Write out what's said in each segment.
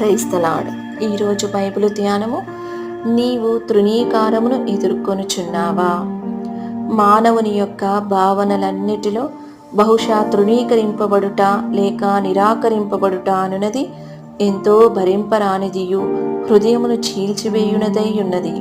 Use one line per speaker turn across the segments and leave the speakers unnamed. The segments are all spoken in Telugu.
క్రైస్తలాడ్ ఈరోజు బైబిల్ ధ్యానము నీవు తృణీకారమును ఎదుర్కొనుచున్నావా? మానవుని యొక్క భావనలన్నిటిలో బహుశా తృణీకరింపబడుట లేక నిరాకరింపబడుట అనునది ఎంతో భరింపరానిదియు హృదయమును చీల్చివేయునదై ఉన్నది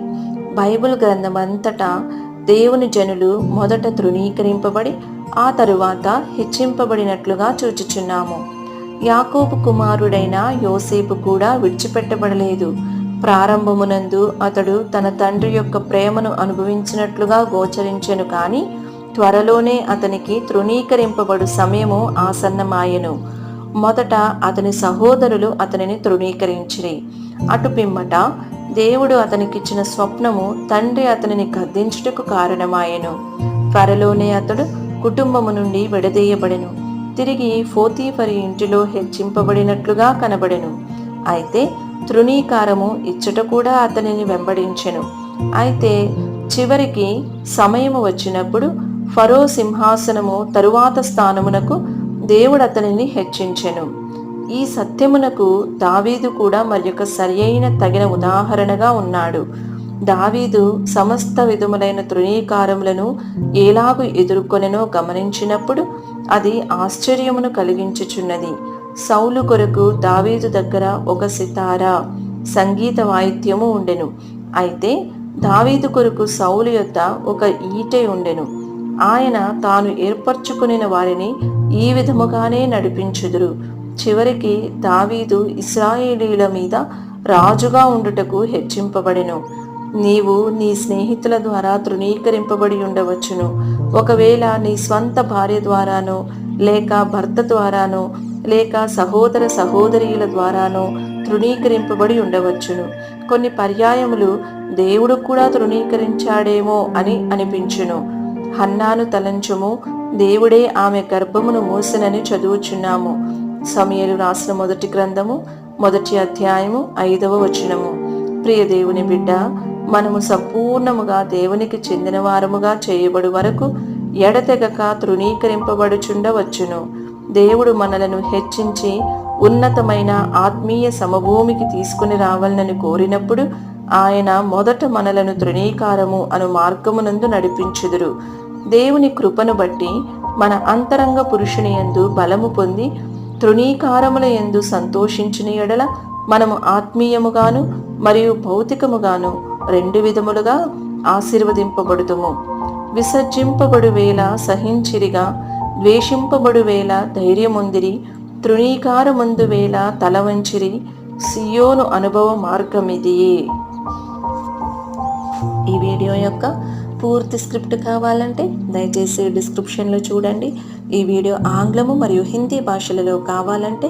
బైబిల్ గ్రంథమంతటా దేవుని జనులు మొదట తృణీకరింపబడి ఆ తరువాత హెచ్చింపబడినట్లుగా చూచుచున్నాము. యాకోబు కుమారుడైన యోసేపు కూడా విడిచిపెట్టబడలేదు. ప్రారంభమునందు అతడు తన తండ్రి యొక్క ప్రేమను అనుభవించినట్లుగా గోచరించెను కానీ త్వరలోనే అతనికి తృణీకరింపబడు సమయము ఆసన్నమాయెను. మొదట అతని సహోదరులు అతనిని తృణీకరించిరి. అటు పిమ్మట దేవుడు అతనికిచ్చిన స్వప్నము తండ్రి అతనిని గద్దించుటకు కారణమాయెను. త్వరలోనే అతడు కుటుంబము నుండి విడదీయబడెను. తిరిగి ఫోతీఫరి ఇంటిలో హెచ్చింపబడినట్లుగా కనబడెను. అయితే తృణీకారము ఇచ్చట కూడా అతనిని వెంబడించెను. అయితే చివరికి సమయము వచ్చినప్పుడు ఫరో సింహాసనము తరువాత స్థానమునకు దేవుడు అతనిని హెచ్చించెను. ఈ సత్యమునకు దావీదు కూడా మరొక సరియైన తగిన ఉదాహరణగా ఉన్నాడు. దావీదు సమస్త విధములైన తృణీకారములను ఎలాగు ఎదుర్కొనెనో గమనించినప్పుడు అది ఆశ్చర్యమును కలిగించుచున్నది. సౌలు కొరకు దావీదు దగ్గర ఒక సితార సంగీత వాయిద్యము ఉండెను. అయితే దావీదు కొరకు సౌలు యొద్ద ఒక ఈటె ఉండెను. ఆయన తాను ఏర్పరచుకునిన వారిని ఈ విధముగానే నడిపించుదురు. చివరికి దావీదు ఇస్రాయేలీల మీద రాజుగా ఉండుటకు హెచ్చింపబడెను. నీవు నీ స్నేహితుల ద్వారా తృణీకరింపబడి ఉండవచ్చును. ఒకవేళ నీ స్వంత భార్య ద్వారానో లేక భర్త ద్వారానో లేక సహోదర సహోదరీల ద్వారానో తృణీకరింపబడి ఉండవచ్చును. కొన్ని పర్యాయములు దేవుడు కూడా తృణీకరించాడేమో అని అనిపించును. హన్నాను తలంచుము దేవుడే ఆమె గర్భమును మూసినని చదువుచున్నాము. సమయలు రాసిన మొదటి గ్రంథము మొదటి అధ్యాయము ఐదవ వచనము. ప్రియ దేవుని బిడ్డ మనము సంపూర్ణముగా దేవునికి చెందిన వారముగా చేయబడు వరకు ఎడతెగక తృణీకరింపబడుచుండవచ్చును. దేవుడు మనలను హెచ్చించి ఉన్నతమైన ఆత్మీయ సమభూమికి తీసుకుని రావాలని కోరినప్పుడు ఆయన మొదట మనలను తృణీకారము అను మార్గమునందు నడిపించుదురు. దేవుని కృపను బట్టి మన అంతరంగ పురుషుని యందు బలము పొంది తృణీకారముల యందు సంతోషించిన ఎడల మనము ఆత్మీయముగాను మరియు భౌతికముగాను రెండు విధములుగా ఆశీర్వదింపబడుతుము విసర్జింపబడు వేళ సహించిరిగా ద్వేషింపబడు వేళ ధైర్యముందిరి తృణీకారముందు వేళ తల వంచిరి సియోను అనుభవ మార్గమిదియే. ఈ వీడియో యొక్క పూర్తి స్క్రిప్ట్ కావాలంటే దయచేసి డిస్క్రిప్షన్లో చూడండి. ఈ వీడియో ఆంగ్లము మరియు హిందీ భాషలలో కావాలంటే